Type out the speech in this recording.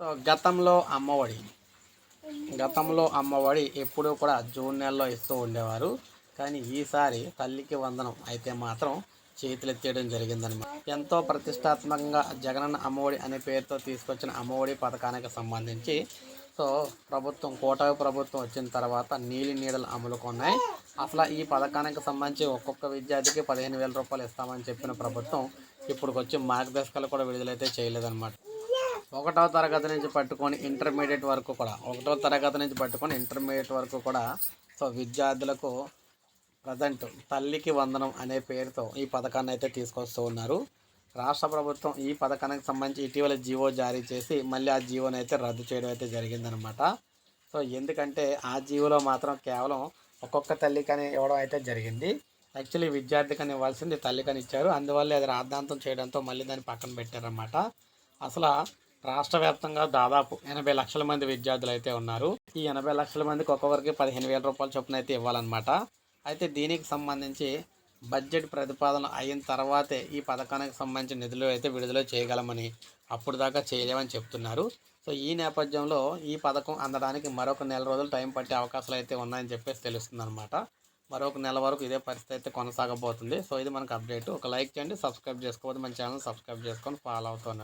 So గతంలో అమ్మఒడి. గతంలో అమ్మఒడి ఎప్పుడూ కూడా జూన్ నెలలో ఇస్తూ ఉండేవారు. కానీ ఈసారి తల్లికి వందనం అయితే మాత్రం చేతులెత్తేయడం జరిగిందనమాట ఎంతో ప్రతిష్టాత్మకంగా జగనన్న అమ్మఒడి అనే పేరుతో తీసుకొచ్చిన అమ్మఒడి పథకానికి సంబంధించి సో ప్రభుత్వం కూటమి ప్రభుత్వం వచ్చిన తర్వాత నీలి నీడలు అమలుకున్నాయి అసలు ఈ పథకానికి సంబంధించి ఒక్కొక్క విద్యార్థికి పదిహేను వేల రూపాయలు ఇస్తామని చెప్పిన ప్రభుత్వం ఇప్పుడు వచ్చి మార్గదర్శకాలు కూడా విడుదలైతే చేయలేదన్నమాట. ఒకటో తరగతి నుంచి పట్టుకొని ఇంటర్మీడియట్ వరకు కూడా ఒకటో తరగతి నుంచి పట్టుకొని ఇంటర్మీడియట్ వరకు కూడా సో విద్యార్థులకు ప్రజెంట్ తల్లికి వందనం అనే పేరుతో ఈ పథకాన్ని అయితే తీసుకొస్తూ ఉన్నారు. రాష్ట్ర ప్రభుత్వం ఈ పథకానికి సంబంధించి ఇటీవల జీవో జారీ చేసి మళ్ళీ ఆ జీవోని అయితే రద్దు చేయడం అయితే జరిగిందనమాట సో ఎందుకంటే ఆ జీవోలో మాత్రం కేవలం ఒక్కొక్క తల్లికని ఇవ్వడం అయితే జరిగింది. యాక్చువల్లీ విద్యార్థికని ఇవ్వాల్సింది తల్లికని ఇచ్చారు. అందువల్ల అది రాద్ధాంతం చేయడంతో మళ్ళీ దాన్ని పక్కన పెట్టారనమాట అసలు రాష్ట్ర వ్యాప్తంగా దాదాపు ఎనభై లక్షల మంది విద్యార్థులు అయితే ఉన్నారు. ఈ ఎనభై లక్షల మందికి ఒక్కొక్కరికి పదిహేను వేల రూపాయల చొప్పున అయితే ఇవ్వాలన్నమాట. అయితే దీనికి సంబంధించి బడ్జెట్ ప్రతిపాదన అయిన తర్వాతే ఈ పథకానికి సంబంధించిన నిధులు అయితే విడుదల చేయగలమని అప్పుడు దాకా చేయలేమని చెప్తున్నారు. సో ఈ నేపథ్యంలో ఈ పథకం అందడానికి మరొక నెల రోజులు టైం పట్టే అవకాశాలు అయితే ఉన్నాయని చెప్పేసి తెలుస్తుంది అనమాట మరొక నెల వరకు ఇదే పరిస్థితి అయితే కొనసాగబోతుంది. సో ఇది మనకు అప్డేట్. ఒక లైక్ చేయండి సబ్స్క్రైబ్ చేసుకోవద్దు. మన ఛానల్ సబ్స్క్రైబ్ చేసుకొని ఫాలో అవుతున్నారు